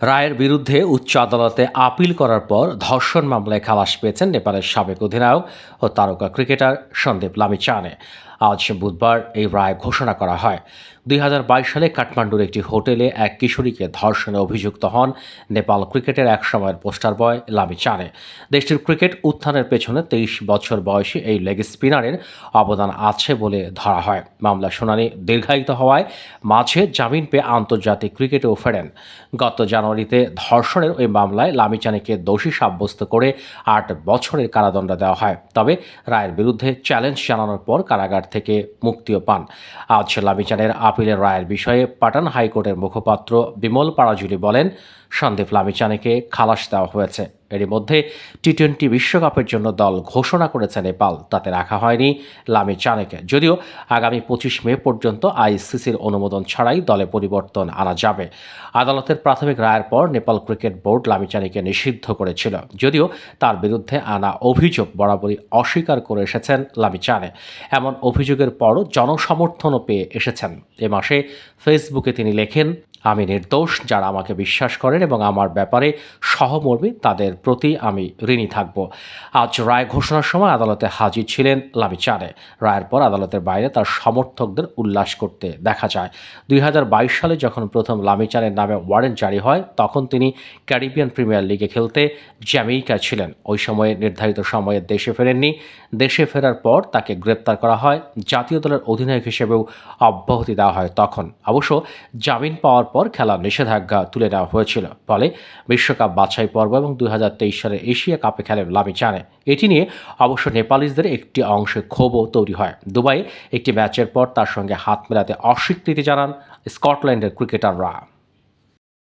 রায়ের বিরুদ্ধে উচ্চ আদালতে আপিল করার পর ধর্ষণ মামলায় খালাস পেয়েছেন নেপালের সাবেক অধিনায়ক ও তারকা ক্রিকেটার সন্দীপ লামিচানে। আজ বুধবার এই রায় ঘোষণা করা হয়। দুই হাজার বাইশ সালে কাঠমান্ডুর একটি হোটেলে এক কিশোরীকে ধর্ষণে অভিযুক্ত হন নেপাল ক্রিকেটের এক সময়ের পোস্টার বয় লামিচানে দেশটির ক্রিকেট উত্থানের পেছনে তেইশ বছর বয়সী এই লেগ স্পিনারের অবদান আছে বলে ধরা হয়। মামলা শুনানি দীর্ঘায়িত হওয়ায় মাঝে জামিন পেয়ে আন্তর্জাতিক ক্রিকেটেও ফেরেন। গত জানুয়ারিতে ধর্ষণের ওই মামলায় লামিচানিকে দোষী সাব্যস্ত করে আট বছরের কারাদণ্ড দেওয়া হয়। তবে রায়ের বিরুদ্ধে চ্যালেঞ্জ জানানোর পর কারাগার থেকে মুক্তিও পান। আজ লামিচানের আপিলের রায়ের বিষয়ে পাটান হাইকোর্টের মুখপাত্র বিমল পাড়াজুলি বলেন, সন্দীপ লামিচানিকে খালাস দেওয়া হয়েছে। এরই মধ্যে টি টোয়েন্টি বিশ্বকাপের জন্য দল ঘোষণা করেছে নেপাল। তাতে রাখা হয়নি লামি চানেকে। যদিও আগামী পঁচিশ মে পর্যন্ত আইসিসির অনুমোদন ছাড়াই দলে পরিবর্তন আনা যাবে। আদালতের প্রাথমিক রায়ের পর নেপাল ক্রিকেট বোর্ড লামি চানেকে নিষিদ্ধ করেছিল। যদিও তার বিরুদ্ধে আনা অভিযোগ বরাবরই অস্বীকার করে এসেছেন লামি চানে। এমন অভিযোগের পরও জনসমর্থনও পেয়ে এসেছেন। এ মাসে ফেসবুকে তিনি লেখেন আমি নির্দোষ যারা আমাকে বিশ্বাস করেন এবং আমার ব্যাপারে সহমর্মী, তাদের প্রতি আমি ঋণী থাকব। আজ রায় ঘোষণার সময় আদালতে হাজির ছিলেন লামিচানে রায়ের পর আদালতের বাইরে তার সমর্থকদের উল্লাস করতে দেখা যায়। দুই হাজার বাইশ সালে যখন প্রথম লামিচানের নামে ওয়ারেন্ট জারি হয়, তখন তিনি ক্যারিবিয়ান প্রিমিয়ার লিগে খেলতে জ্যামেইকা ছিলেন। ওই সময়ে নির্ধারিত সময়ে দেশে ফেরেননি। দেশে ফেরার পর তাকে গ্রেপ্তার করা হয়। জাতীয় দলের অধিনায়ক হিসেবেও অব্যাহতি দেওয়া হয় তখন। অবশ্য জামিন পাওয়ার খেলার নিষেধাজ্ঞা তুলে নেওয়া হয়েছিল। ফলে বিশ্বকাপ বাছাই পর্ব এবং দুই সালের এশিয়া কাপে খেলেন লামিচানে এটি নিয়ে অবশ্য নেপালিজদের একটি অংশে ক্ষোভও তৈরি হয়। দুবাইয়ে একটি ম্যাচের পর তার সঙ্গে হাত মেলাতে অস্বীকৃতি জানান স্কটল্যান্ডের ক্রিকেটাররা।